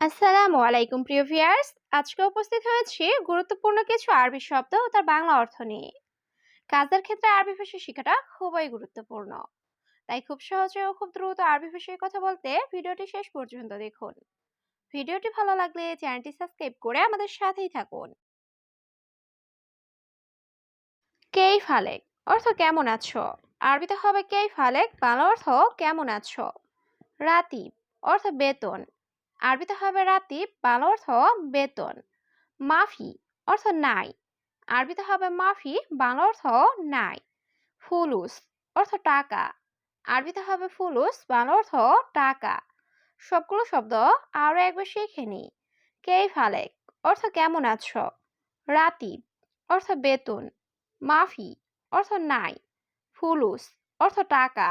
আসসালামু আলাইকুম, প্রিয় ভিউয়ার্স। আজকে উপস্থিত হয়েছি গুরুত্বপূর্ণ কিছু আরবি শব্দ ও তার বাংলা অর্থ নিয়ে। কাজের ক্ষেত্রে আরবি ভাষা শেখাটা খুবই গুরুত্বপূর্ণ। তাই খুব সহজে ও খুব দ্রুত আরবি ভাষায় কথা বলতে ভিডিওটি শেষ পর্যন্ত দেখুন। ভিডিওটি ভালো লাগলে চ্যানেলটি সাবস্ক্রাইব করে আমাদের সাথেই থাকুন। কেই ফালেক অর্থ কেমন আছো? আরবিতে হবে কেই ফালেক বাংলা অর্থ কেমন আছো? রাতিব, অর্থ বেতন। আরবিতে হবে রাতিব বাংলা অর্থ বেতন। মাফি অর্থ নাই। আরবিতে হবে মাফি, বাংলা অর্থ নাই। ফুলুস অর্থ টাকা। আরবিতে হবে ফুলুস, বাংলা অর্থ টাকা। সবগুলো শব্দ আরও একবার শিখে নি কেই ফালেক অর্থ কেমন আছো? রাতিব অর্থ বেতন। মাফি অর্থ নাই। ফুলুস অর্থ টাকা।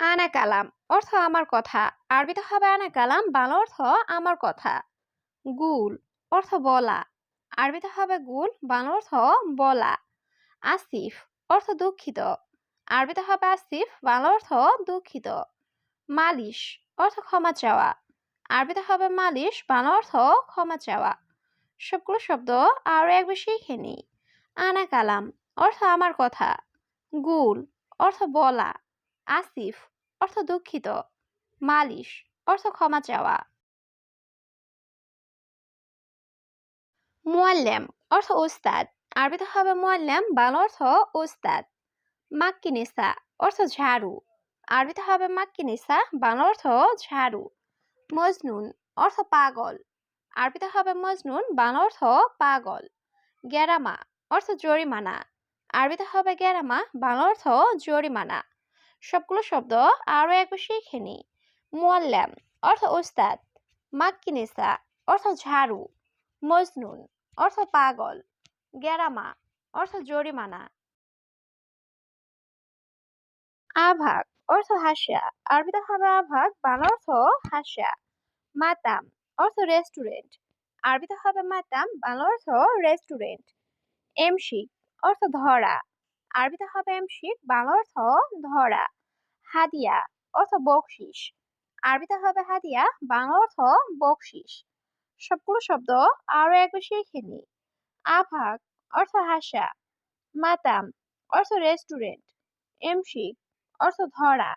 আনা কালাম অর্থ আমার কথা। আরবিতে হবে আনা কালাম, বাংলা অর্থ আমার কথা। গুল, অর্থ বলা। আরবিতে হবে গুল, বাংলা অর্থ বলা। আসিফ, অর্থ দুঃখিত। আরবিতে হবে আসিফ, বাংলা অর্থ দুঃখিত। মালিশ, অর্থ ক্ষমা চাওয়া। আরবিতে হবে মালিশ, বাংলা অর্থ ক্ষমা চাওয়া। সবগুলো শব্দ আরও একবার শিখে নি। আনা কালাম, অর্থ আমার কথা। গুল, অর্থ বলা। আসিফ অর্থ দুঃখিত। মালিশ, অর্থ ক্ষমা চাওয়া। মুয়াল্লাম, অর্থ ওস্তাদ। আরবিতে হবে মুয়াল্লাম, বাংলা অর্থ ওস্তাদ। মাক্কিনিসা, অর্থ ঝাড়ু। আরবিতে হবে মাক্কিনিসা, বাংলা অর্থ ঝাড়ু। মজনুন, অর্থ পাগল। আরবিতে হবে মজনুন, বাংলা অর্থ পাগল। গ্যারামা, অর্থ জরিমানা। আরবিতে হবে গ্যারামা, বাংলা অর্থ জরিমানা। সবগুলো শব্দ আরও একবার শিখে নি মুয়াল্লাম অর্থ ওস্তাদ, মাক্কিনিসা অর্থ ঝাড়ু, মজনুন অর্থ পাগল, গ্যারামা অর্থ জরিমানা। আভাগ অর্থ হাসিয়া, আরবিতে হবে আভাগ, বাংলা অর্থ হাসিয়া। মাতাম অর্থ রেস্টুরেন্ট, আরবিতে হবে মাতাম, বাংলা অর্থ রেস্টুরেন্ট। এমশিক অর্থ ধরা আরবিতে হবে এমশিক বাংলা অর্থ ধরা, হাদিয়া অর্থ বকশিস। আরবিতে হবে হাদিয়া, বাংলা অর্থ বকশিস। সবগুলো শব্দ আরও একবার শিখে নি আভাগ অর্থ হাসা, মাতাম অর্থ রেস্টুরেন্ট এমশিক অর্থ ধরা,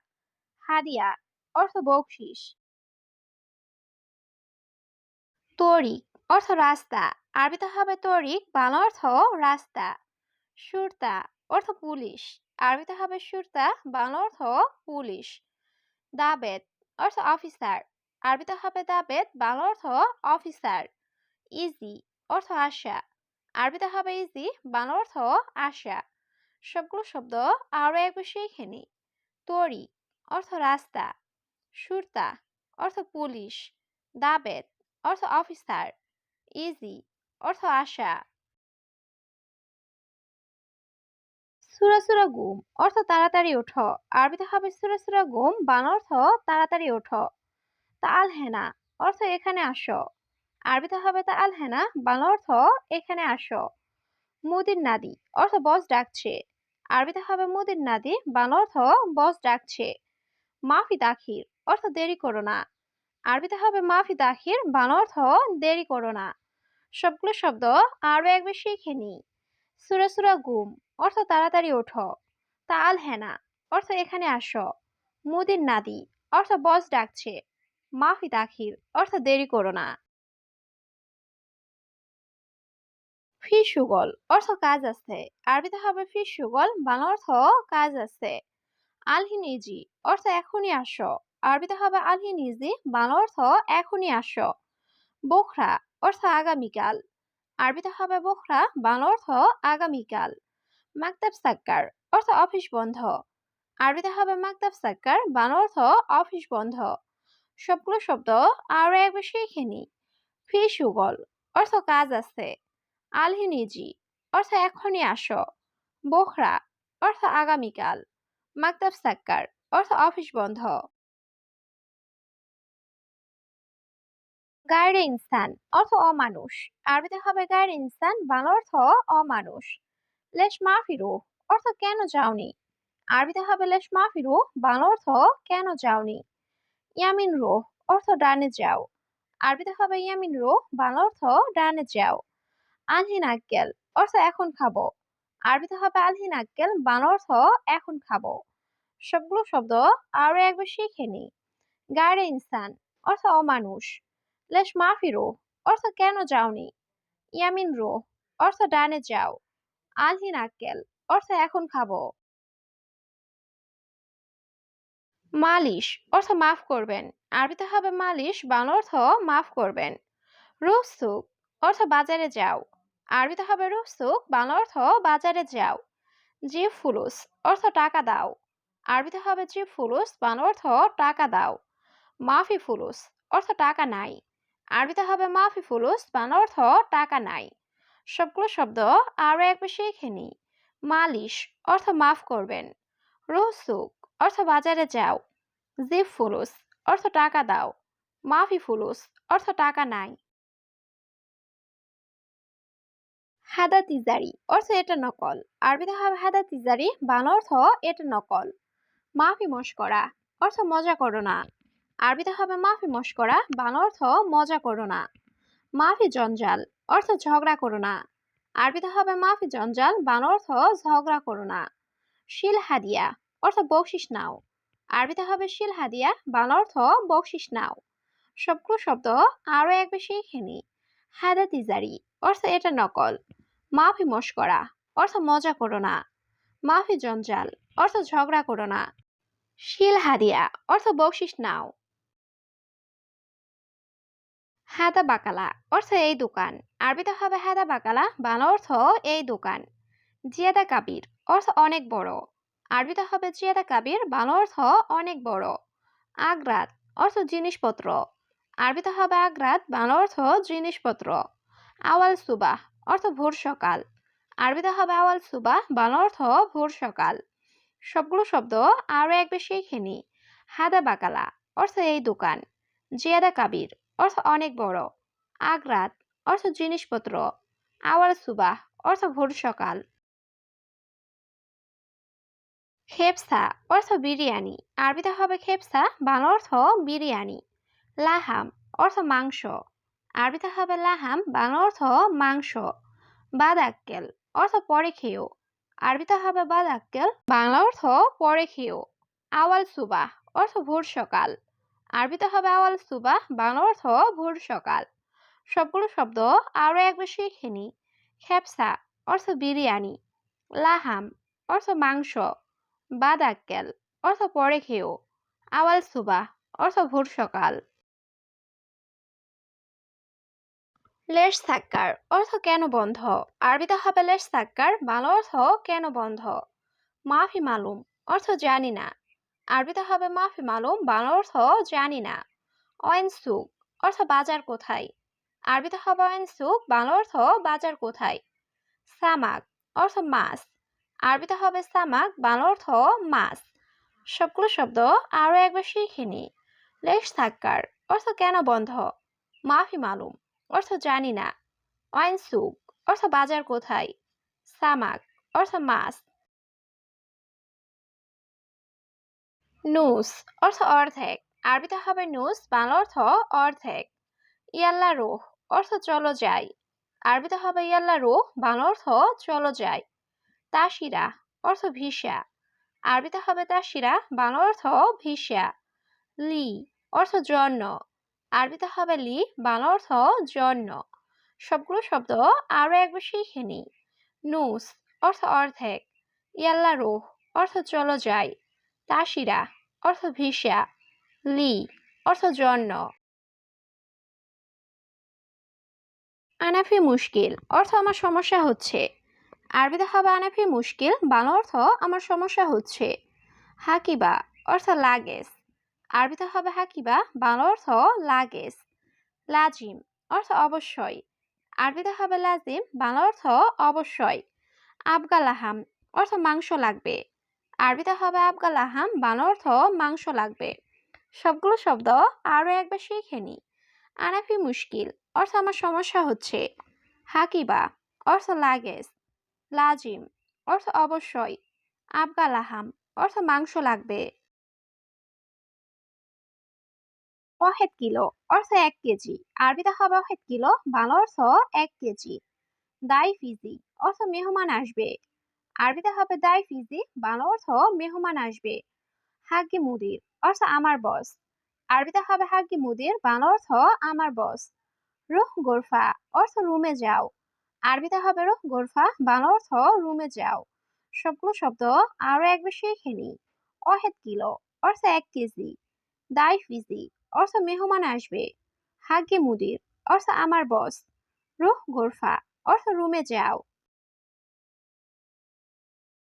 হাদিয়া অর্থ বকশিস। তরিক অর্থ রাস্তা, আরবিতে হবে তরিক, বাংলা অর্থ রাস্তা, সুরতা অর্থ পুলিশ। আরবিতে হবে সুরতা, বাংলা অর্থ পুলিশ। দাবেদ, অর্থ অফিসার। আরবিতে হবে দাবেদ, বাংলা অর্থ অফিসার। ইজি, অর্থ আশা। আরবিতে হবে ইজি, বাংলা অর্থ আশা। সবগুলো শব্দ আরও একবার শিখে নি তরি, অর্থ রাস্তা। সুরতা, অর্থ পুলিশ। দাবেদ, অর্থ অফিসার। ইজি, অর্থ আশা। সুরা সুরা গুম, অর্থ তাড়াতাড়ি ওঠো। আরবিতে হবে সুরা সুরা গুম, বান অর্থ তাড়াতাড়ি ওঠো। তাল হেনা, অর্থ এখানে আসো। আরবিতে হবে তা আল হেনা বাংলা অর্থ এখানে আসো। মুদির নাদি, অর্থ বস ডাকছে। আরবিতে হবে মুদির নাদি বাংলা অর্থ বস ডাকছে। মাফি দাখির, অর্থ দেরি করো না। আরবিতে হবে মাফি দাখির বাংলা অর্থ দেরি করো না। সবগুলো শব্দ আরও একবার শিখে নি সুরা সুরা গুম অর্থ তাড়াতাড়ি ওঠো। তাল হেনা, অর্থ এখানে আসো। মুদির নাদি, অর্থ বস ডাকছে। মাফি দাখির অর্থ দেরি করো না। ফি সুগল, অর্থ কাজ আছে। আরবিতে হবে ফি সুগল, বাংলা অর্থ কাজ আছে। আলহিনিজি, অর্থ এখনই আসো। আরবিতে হবে আলহিনিজি, বাংলা অর্থ এখনই আসো। বোখরা, অর্থ আগামীকাল। আরবিতে হবে বোখরা, বাংলা অর্থ আগামীকাল। মাকতাব সাক্কার অর্থ অফিস বন্ধ। আরবিতে হবে মাকতাব সাক্কার, বাংলা অর্থ অফিস বন্ধ। সবগুলো শব্দ আরও একবার শিখে নি ফি সুগল অর্থ কাজ আছে। আলহিনিজি অর্থ এখনই আসো। বোখরা অর্থ আগামীকাল। মাকতাব সাক্কার অর্থ অফিস বন্ধ। গায়ের ইনসান অর্থ অমানুষ। আরবিতে হবে গায়ের ইনসান, বাংলা অর্থ অমানুষ। লেশ মাফিরু অর্থ কেন যাওনি? আরবিতে হবে লেশ মাফিরু, বাংলা অর্থ কেন যাওনি? ইয়ামিন রোহ অর্থ ডানে যাও। আরবিতে হবে ইয়ামিন রোহ বাংলা অর্থ ডানে যাও। আলহিন আক্কেল অর্থ এখন খাব। আরবিতে হবে আলহিন আক্কেল, বাংলা অর্থ এখন খাব। সবগুলো শব্দ আরও একবার শিখে নি। গাড়ে ইনসান অর্থ অমানুষ। লেশ মাফিরো অর্থ কেন যাওনি? ইয়ামিন রো অর্থ ডানে যাও। আলহিন আক্কেল অর্থ এখন খাব। মালিশ, অর্থ মাফ করবেন। আরবিতে হবে মালিশ, বাংলা অর্থ মাফ করবেন। রুসুক অর্থ বাজারে যাও। আরবিতে হবে রুসুক বাংলা অর্থ বাজারে যাও। জি ফুলুস, অর্থ টাকা দাও। আরবিতে হবে জি ফুলুস, বাংলা অর্থ টাকা দাও। মাফি ফুলুস, অর্থ টাকা নাই। আরবিতে হবে মাফি ফুলুস, বাংলা অর্থ টাকা নাই। সবগুলো শব্দ আরও একবার শিখে নি মালিশ অর্থ মাফ করবেন। রুসুক অর্থ বাজারে যাও। জিফ ফুলুস অর্থ টাকা দাও। মাফি ফুলুস অর্থ টাকা নাই। হাদা তিজারি অর্থ এটা নকল। আরবিতে হবে হাদা তিজারি, বাংলা অর্থ এটা নকল। মাফি মস্করা অর্থ মজা করো না। আরবিতে হবে মাফি মস্করা, বাংলা অর্থ মজা করো না। মাফি জঞ্জাল অর্থ ঝগড়া করো না। আরবিতে হবে মাফি জঞ্জাল বাংলা অর্থ ঝগড়া করো না। শিল হাদিয়া, অর্থ বকশিস নাও। আরবিতে হবে শিল হাদিয়া বাংলা অর্থ বকশিস নাও। সবগুলো শব্দ আরও এক বেশি শিখে হাদা তিজারি অর্থ এটা নকল। মাফি মস্করা অর্থ মজা করো না। মাফি জঞ্জাল, অর্থ ঝগড়া করো না। শিল হাদিয়া, অর্থ বকশিস নাও। হাদা বাকালা অর্থ এই দোকান। আরবিতে হবে হাদা বাকালা, বাংলা অর্থ এই দোকান। জিয়াদা কাবির অর্থ অনেক বড়। আরবিতে হবে জিয়াদা কাবির, বাংলা অর্থ অনেক বড়। আগ্রাত অর্থ জিনিসপত্র। আরবিতে হবে আগ্রাত, বাংলা অর্থ জিনিসপত্র। আওয়াল সুবাহ অর্থ ভোর সকাল। আরবিতে হবে আওয়াল সুবাহ, বাংলা অর্থ ভোর সকাল। সবগুলো শব্দ আরও এক বেশি খেনি হাদা বাকালা অর্থ এই দোকান। জিয়াদা কাবির অর্থ অনেক বড়। আগ্রাত অর্থ জিনিসপত্র। আওয়াল সুবাহ, অর্থ ভোর সকাল। খেপসা, অর্থ বিরিয়ানি। আরবিতে হবে খেপসা, বাংলা অর্থ বিরিয়ানি। লাহাম, অর্থ মাংস। আরবিতে হবে লাহাম, বাংলা অর্থ মাংস। বাদাক্কেল, অর্থ পরে খেয়েও। আরবিতে হবে বাদাক্কেল, বাংলা অর্থ পরে খেয়েও। আওয়াল সুবাহ, অর্থ ভোর সকাল। আরবিতে হবে আওয়াল সুবাহ বাংলা অর্থ ভোর সকাল। সবগুলো শব্দ আরও একবার শিখে নি খেপসা অর্থ বিরিয়ানি। লাহাম, অর্থ মাংস। বাদাক্কেল, অর্থ পরে খেয়েও। আওয়াল সুবাহ অর্থ ভোর সকাল। লেশ সাক্কার, অর্থ কেন বন্ধ? আরবিতে হবে লেশ সাক্কার, বাংলা অর্থ কেন বন্ধ? মাফি মালুম, অর্থ জানি না। আরবিতে হবে মাফি মালুম বাংলা অর্থ জানি না। অয়েন সুক অর্থ বাজার কোথায়? আরবিতে হবে অয়েন সুক বাংলা অর্থ বাজার কোথায়? সামাক, অর্থ মাছ। আরবিতে হবে সামাক বাংলা অর্থ মাছ। সবগুলো শব্দ আরও একবার শিখে নি। লেশ সাক্কার, অর্থ কেন বন্ধ? মাফি মালুম, অর্থ জানি না। অয়েন সুক অর্থ বাজার কোথায়? সামাক, অর্থ মাছ। নুস অর্থ অর্ধেক। আরবিতে হবে নুস, বাংলা অর্থ অর্ধেক। ইয়াল্লা রোহ অর্থ চলো যাই। আরবিতে হবে ইয়াল্লা রোহ, বাংলা অর্থ চলো যাই। তাসিরা অর্থ ভিসা। আরবিতে হবে তাসিরা, বাংলা অর্থ ভিসা। লি অর্থ জন্য। আরবিতে হবে লি, বাংলা অর্থ জন্য। সবগুলো শব্দ আরও একবার শিখে নি নুস অর্থ অর্ধেক। ইয়াল্লা রোহ অর্থ চলো যাই। তাসিরা অর্থ ভিসা। লি, অর্থ জন্য। আনাফি মুশকিল, অর্থ আমার সমস্যা হচ্ছে। আরবিতে হবে আনাফি মুশকিল, বাংলা অর্থ আমার সমস্যা হচ্ছে। হাকিবা, অর্থ লাগেজ। আরবিতে হবে হাকিবা, বাংলা অর্থ লাগেজ। লাজিম, অর্থ অবশ্যই। আরবিতে হবে লাজিম, বাংলা অর্থ অবশ্যই। আবগালাহাম, অর্থ মাংস লাগবে। আরবিতে হবে আবগাল আহাম বাংলা অর্থ মাংস লাগবে। সবগুলো শব্দ আরও একবার শিখে নি আনাফি মুশকিল, অর্থ আমার সমস্যা হচ্ছে। হাকিবা, অর্থ লাগেজ। লাজিম, অর্থ অবশ্যই। আবগাল আহাম, অর্থ মাংস লাগবে। ওয়াহেদ কিলো, অর্থ এক কেজি। আরবিতে হবে ওয়াহেদ কিলো বাংলা অর্থ এক কেজি। দাই ফিজি, অর্থ মেহমান আসবে। আরবিতে হবে দাই ফিজি, বাংলা অর্থ মেহমান আসবে। হাগি মুদির অর্থ আমার বস। আরবিতে হবে হাগ্গি মুদির, বাংলা অর্থ আমার বস। রুহ গোরফা অর্থ রুমে যাও। আরবিতে হবে রুহ গোরফা, বাংলা অর্থ রুমে যাও। সবগুলো শব্দ আরও একবার শিখে নিই অহেদ কিলো অর্থ এক কেজি। দাই ফিজি অর্থ মেহমান আসবে। হাগি মুদির অর্থ আমার বস। রুহ গোরফা অর্থ রুমে যাও।